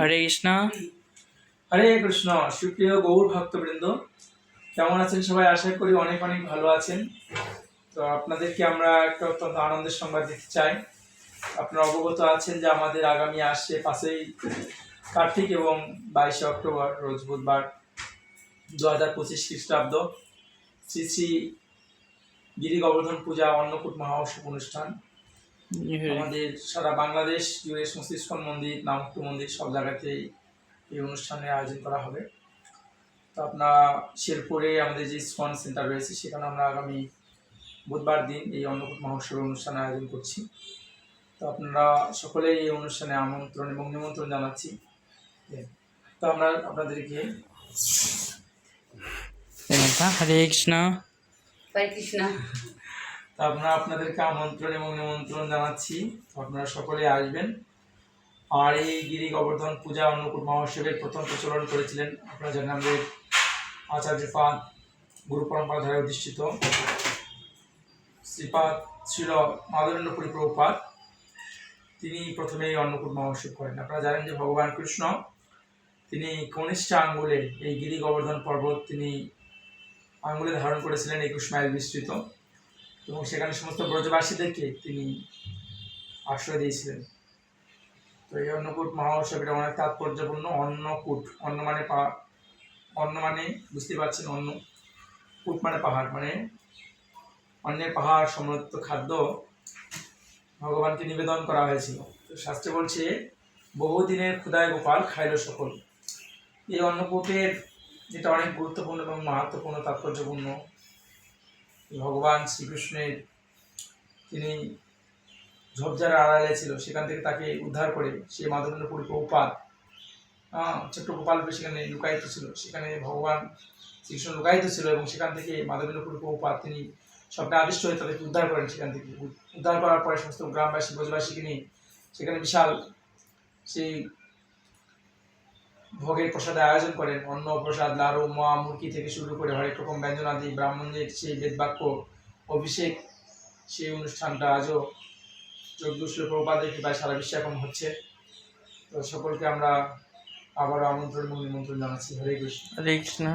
হরে কৃষ্ণ। হরে কৃষ্ণ। সুপ্রিয় গৌর ভক্তবৃন্দ কেমন আছেন সবাই? আশা করি অনেক অনেক ভালো আছেন। তো আপনাদেরকে আমরা একটা অত্যন্ত আনন্দের সংবাদ দিতে চাই। আপনারা অবগত আছেন যে আমাদের আগামী আসছে পাশেই কার্তিক এবং বাইশে অক্টোবর রোজ বুধবার দু হাজার পঁচিশ খ্রিস্টাব্দ। শ্রী শ্রী গিরি গোবর্ধন পূজা অন্নকূট মহোৎসব অনুষ্ঠান। আমাদের সারা বাংলাদেশ জুড়ে সমস্ত ইস্কন মন্দির নামকটু মন্দির সব জায়গাতেই এই অনুষ্ঠানের আয়োজন করা হবে। তো আপনার শেরপুরে আমাদের যে ইস্কন সেন্টার রয়েছে সেখানে আমরা আগামী বুধবার দিন এই অন্নকূট মহোৎসবের অনুষ্ঠানের আয়োজন করছি। তো আপনারা সকলেই এই অনুষ্ঠানে আমন্ত্রণ এবং নিমন্ত্রণ জানাচ্ছি। তো আমরা আপনাদেরকে হরে কৃষ্ণ। হরে কৃষ্ণ। তো আমরা আপনাদেরকে আমন্ত্রণ এবং নিমন্ত্রণ জানাচ্ছি। আপনারা সকলে আসবেন। আর এই গিরি গোবর্ধন পূজা অন্নকূট মহোৎসবের প্রথম প্রচলন করেছিলেন আপনারা জানেন আমাদের আচার্য পাদ গুরু পরম্পরা ধারা অধিষ্ঠিত শ্রীপাদ ছিল মাধবেন্দ্র পুরী তিনি প্রথমে অন্নকূট মহোৎসব করেন। আপনারা জানেন যে ভগবান কৃষ্ণ, তিনি কনিষ্ঠ আঙ্গুলে এই গিরি গোবর্ধন পর্বত তিনি আঙ্গুলে ধারণ করেছিলেন একুশ মাইল বিস্তৃত। এবং সেখানে সমস্ত ব্রজবাসীদেরকে তিনি আশ্রয় দিয়েছিলেন। তো এই অন্নকূট মহোৎসব এটা অনেক তাৎপর্যপূর্ণ। অন্নকূট অন্ন মানে পা অন্ন মানে বুঝতে পারছেন অন্ন কূট মানে পাহাড় মানে অন্যের পাহাড়, সমৃদ্ধ খাদ্য ভগবানকে নিবেদন করা হয়েছিল। তো শাস্ত্রে বলছে, বহুদিনের ক্ষুদায় গোপাল খাইল সকল। এই অন্নকূটের যেটা অনেক গুরুত্বপূর্ণ এবং মাহাত্মপূর্ণ, তাৎপর্যপূর্ণ ভগবান শ্রীকৃষ্ণের তিনি ঝোপঝাড় আড়ালে ছিল, সেখান থেকে তাকে উদ্ধার করে সে মাধবেন্দ্রপুরী হ্যাঁ ছোট্ট গোপাল সেখানে লুকায়িত ছিল। সেখানে ভগবান শ্রীকৃষ্ণ লুকায়িত ছিল এবং সেখান থেকে মাধবেন্দ্রপুরী প্রভুপাত তিনি স্বপ্নে আদিষ্ট হয়ে তাদেরকে উদ্ধার করেন সেখান থেকে। উদ্ধার করার পরে সমস্ত গ্রামবাসী, ব্রজবাসীকে নিয়ে সেখানে বিশাল সেই ভোগের প্রসাদে আয়োজন করেন। অন্ন, প্রসাদ, লাড়ু মা মুরগি থেকে শুরু করে হরেক রকম ব্যঞ্জন আদি ব্রাহ্মণদের সেই বেদবাক্য, অভিষেক, সেই অনুষ্ঠানটা আজও যজ্ঞশ্রী প্রপাদের কৃপায় সারা বিশ্বে এখন হচ্ছে। তো সকলকে আমরা আবারও আমন্ত্রণ এবং নিমন্ত্রণ জানাচ্ছি। হরে কৃষ্ণ। হরে কৃষ্ণ।